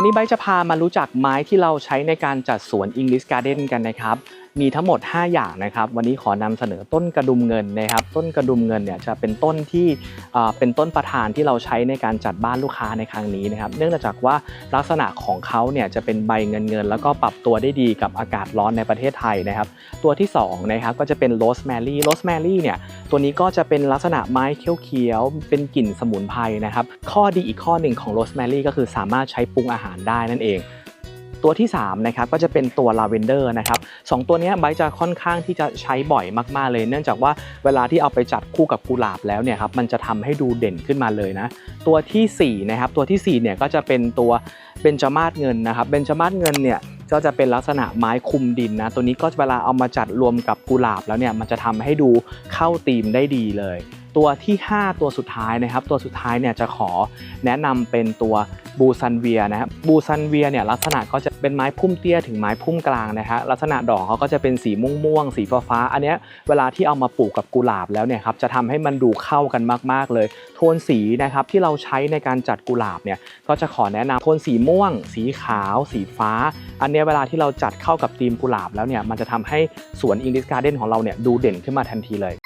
วันนี้ใบจะพามารู้จักไม้ที่เราใช้ในการจัดสวน English Garden กันนะครับ มีทั้งหมด 5 อย่างนะครับ วันนี้ขอนำเสนอต้นกระดุมเงินนะครับ ต้นกระดุมเงินเนี่ยจะเป็นต้นที่เป็นต้นประธานที่เราใช้ในการจัดบ้านลูกค้าในครั้งนี้นะครับ เนื่องจากว่าลักษณะของเขาเนี่ยจะเป็นใบเงินเงิน แล้วก็ปรับตัวได้ดีกับอากาศร้อนในประเทศไทยนะครับ ตัวที่2นะครับก็จะเป็นโรสแมรี่โรสแมรี่เนี่ยตัวนี้ก็จะเป็นลักษณะไม้เขียวๆเป็นกลิ่นสมุนไพรนะครับ ข้อดีอีกข้อหนึ่งของโรสแมรี่ก็คือสามารถใช้ปรุงอาหารได้นั่นเอง ตัวที่3นะครับก็จะเป็นตัวลาเวนเดอร์นะครับสองตัวนี้ไบร์จะค่อนข้างที่จะใช้บ่อยมากๆเลย เนื่องจากว่าเวลาที่เอาไปจัดคู่กับกุหลาบแล้วเนี่ยครับมันจะทำให้ดูเด่นขึ้นมาเลยนะตัวทีสี่4นะครับตัวทีสี่4เนี่ยก็จะเป็นตัวเบญจมาศเงินนะครับเบญจมาศเงินเนี่ยก็จะเป็นลักษณะไม้คุมดินนะตัวนี้ก็เวลาเอามาจัดรวมกับกุหลาบแล้วเนี่ยมันจะทำให้ดูเข้าธีมได้ดีเลย ตัวที่ 5 ตัวสุดท้ายนะครับ ตัวสุดท้ายเนี่ยจะขอแนะนำเป็นตัวบูซันเวียนะครับบูซันเวียเนี่ยลักษณะก็จะเป็นไม้พุ่มเตี้ยถึงไม้พุ่มกลางนะฮะลักษณะดอกเขาก็จะเป็นสีม่วงม่วงๆสีฟ้าฟ้าอันเนี้ยเวลาที่เอามาปลูกกับกุหลาบแล้วเนี่ยครับจะทำให้มันดูเข้ากันมากๆเลย โทนสีนะครับที่เราใช้ในการจัดกุหลาบเนี่ยก็จะขอแนะนำโทนสีม่วง สีขาว สีฟ้า อันเนี้ยเวลาที่เราจัดเข้ากับธีมกุหลาบแล้วเนี่ยมันจะทำให้สวนอิงลิสการ์เด้นของเราเนี่ยดูเด่นขึ้นมาทันทีเลย